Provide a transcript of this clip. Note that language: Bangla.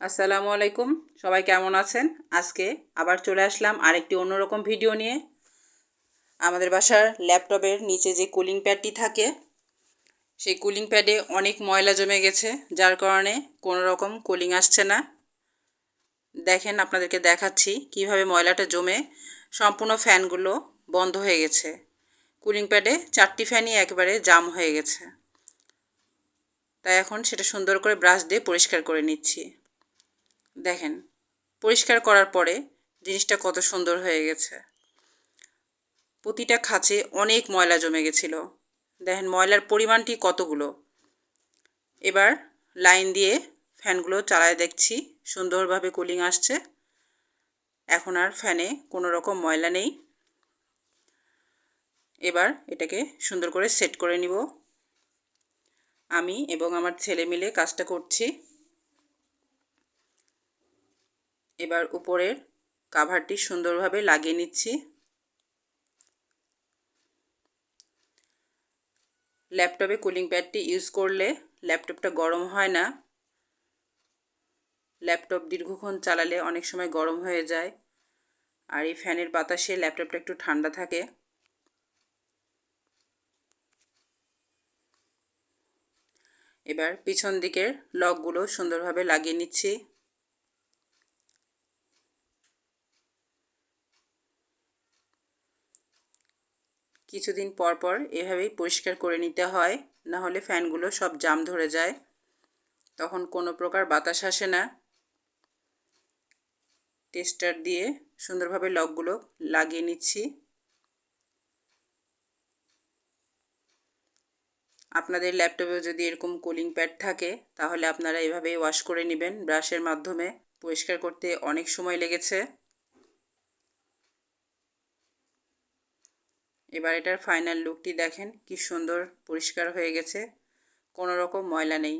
আসসালামু আলাইকুম। সবাই কেমন আছেন? আজকে আবার চলে আসলাম আরেকটি অন্যরকম ভিডিও নিয়ে। আমাদের বাসার ল্যাপটপের নিচে যে কুলিং প্যাডটি থাকে, সেই কুলিং প্যাডে অনেক ময়লা জমে গেছে, যার কারণে কোনো রকম কুলিং আসছে না। দেখেন, আপনাদেরকে দেখাচ্ছি কীভাবে ময়লাটা জমে সম্পূর্ণ ফ্যানগুলো বন্ধ হয়ে গেছে। কুলিং প্যাডে চারটি ফ্যানই একবারে জাম হয়ে গেছে। তাই এখন সেটা সুন্দর করে ব্রাশ দিয়ে পরিষ্কার করে নিচ্ছি। দেখেন, পরিষ্কার করার পরে জিনিসটা কত সুন্দর হয়ে গেছে। প্রতিটা খাঁচে অনেক ময়লা জমে গেছিল। দেখেন, ময়লার পরিমাণটি কতগুলো। এবার লাইন দিয়ে ফ্যানগুলো চালায় দেখছি, সুন্দরভাবে কুলিং আসছে। এখন আর ফ্যানে কোনো রকম ময়লা নেই। এবার এটাকে সুন্দর করে সেট করে নিব। আমি এবং আমার ছেলে মিলে কাজটা করছি। এবার উপরের কাভারটি সুন্দরভাবে লাগিয়ে নিচ্ছি। ল্যাপটপে কুলিং প্যাডটি ইউজ করলে ল্যাপটপটা গরম হয় না। ল্যাপটপ দীর্ঘক্ষণ চালালে অনেক সময় গরম হয়ে যায়। আর এই ফ্যানের বাতাসে ল্যাপটপটা একটু ঠান্ডা থাকে। এবার পিছন দিকের লকগুলো সুন্দরভাবে লাগিয়ে নিচ্ছি। কিছুদিন পর পর এভাবেই পরিষ্কার করে নিতে হয়, না হলে ফ্যানগুলো সব জাম ধরে যায়। তখন কোনো প্রকার বাতাস আসে না। টেস্টার দিয়ে সুন্দরভাবে লকগুলো লাগিয়ে নিচ্ছি। আপনাদের ল্যাপটপেও যদি এরকম কুলিং প্যাড থাকে, তাহলে আপনারা এভাবেই ওয়াশ করে নেবেন ব্রাশের মাধ্যমে। পরিষ্কার করতে অনেক সময় লেগেছে। এবার এটার ফাইনাল লুকটি দেখেন কি সুন্দর পরিষ্কার হয়ে গেছে কোনো রকম ময়লা নেই।